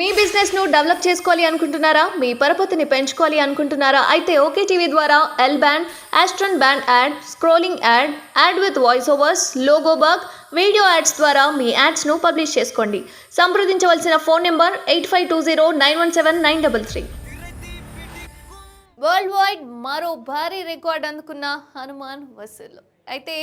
మీ బిజినెస్ను డెవలప్ చేసుకోవాలి అనుకుంటున్నారా? మీ పరపతిని పెంచుకోవాలి అనుకుంటున్నారా? అయితే ఓకే టీవీ ద్వారా L band ఆస్ట్రన్ band ad scrolling ad ad with voice overs logo bug video ads ద్వారా మీ యాడ్స్ను పబ్లిష్ చేసుకోండి. సంప్రదించవలసిన phone number eight five two zero nine one seven nine double three world wide మరో భారీ record అందుకున్న హనుమాన్ వసూలు. అయితే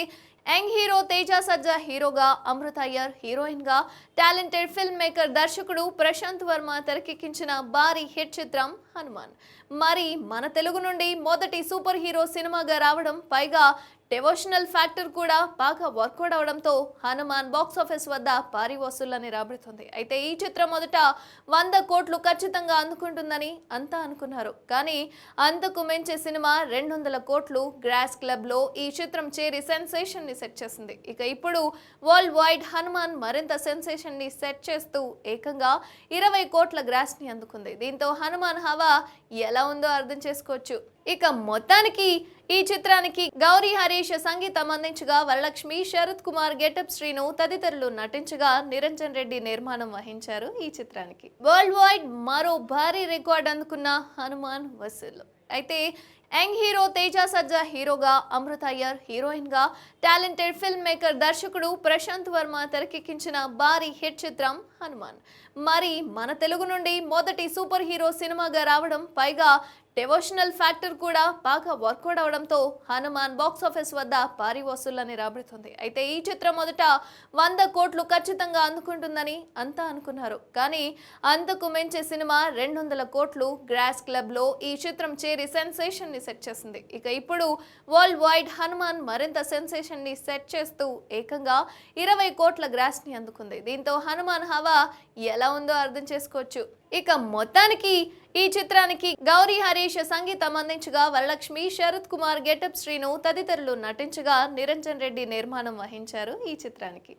యంగ్ హీరో తేజ సజ్జా హీరోగా అమృత అయ్యర్ హీరోయిన్గా టాలెంటెడ్ ఫిల్మ్ మేకర్ దర్శకుడు ప్రశాంత్ వర్మ తెరకెక్కించిన భారీ హిట్ చిత్రం హనుమాన్. మరి మన తెలుగు నుండి మొదటి సూపర్ హీరో సినిమాగా రావడం పైగా డెవోషనల్ ఫ్యాక్టర్ కూడా బాగా వర్కౌట్ అవడంతో హనుమాన్ బాక్స్ ఆఫీస్ వద్ద భారీ వసూళ్ళని రాబడుతుంది. అయితే ఈ చిత్రం మొదట వంద కోట్లు ఖచ్చితంగా అందుకుంటుందని అంతా అనుకున్నారు. కానీ అంతకు మించే సినిమా రెండు వందల కోట్లు గ్రాస్ క్లబ్లో ఈ చిత్రం చేరి సెన్సేషన్ని సెట్ చేసింది. ఇక ఇప్పుడు వరల్డ్ వైడ్ హనుమాన్ మరింత సెన్సేషన్ని సెట్ చేస్తూ ఏకంగా ఇరవై కోట్ల గ్రాస్ని అందుకుంది. దీంతో హనుమాన్ హవా ఎలా ఉందో అర్థం చేసుకోవచ్చు. ఇక మొత్తానికి ఈ చిత్రానికి గౌరీ హరీష్ సంగీతం అందించగా వరలక్ష్మి శరత్ కుమార్ గెటప్ శ్రీను తదితరులు నటించగా నిరంజన్ రెడ్డి నిర్మాణం వహించారు ఈ చిత్రానికి. వరల్డ్ వైడ్ మరో భారీ రికార్డ్ అందుకున్న హనుమాన్ వసూలు. అయితే యంగ్ హీరో తేజ సజ్జా హీరోగా అమృత అయ్యర్ హీరోయిన్గా టాలెంటెడ్ ఫిల్మ్ మేకర్ దర్శకుడు ప్రశాంత్ వర్మ తెరకెక్కించిన భారీ హిట్ చిత్రం హనుమాన్. మరి మన తెలుగు నుండి మొదటి సూపర్ హీరో సినిమాగా రావడం పైగా డెవోషనల్ ఫ్యాక్టర్ కూడా బాగా వర్కౌట్ అవడంతో హనుమాన్ బాక్స్ ఆఫీస్ వద్ద భారీ వసూళ్ళని రాబడుతుంది. అయితే ఈ చిత్రం మొదట వంద కోట్లు ఖచ్చితంగా అందుకుంటుందని అంతా అనుకున్నారు. కానీ అంతకు మించే సినిమా రెండు వందల కోట్లు గ్రాస్ క్లబ్లో ఈ చిత్రం చేరి సెన్సేషన్ని సెట్ చేసింది. ఇక ఇప్పుడు వరల్డ్ వైడ్ హనుమాన్ మరింత సెన్సేషన్ని సెట్ చేస్తూ ఏకంగా ఇరవై కోట్ల గ్రాస్ని అందుకుంది. దీంతో హనుమాన్ హవా ఎలా ఉందో అర్థం చేసుకోవచ్చు. ఇక మొత్తానికి ఈ చిత్రానికి గౌరీ హరీష్ సంగీతం అందించగా వరలక్ష్మి శరత్ కుమార్ గెటప్ శ్రీను తదితరులు నటించగా నిరంజన్ రెడ్డి నిర్మాణం వహించారు ఈ చిత్రానికి.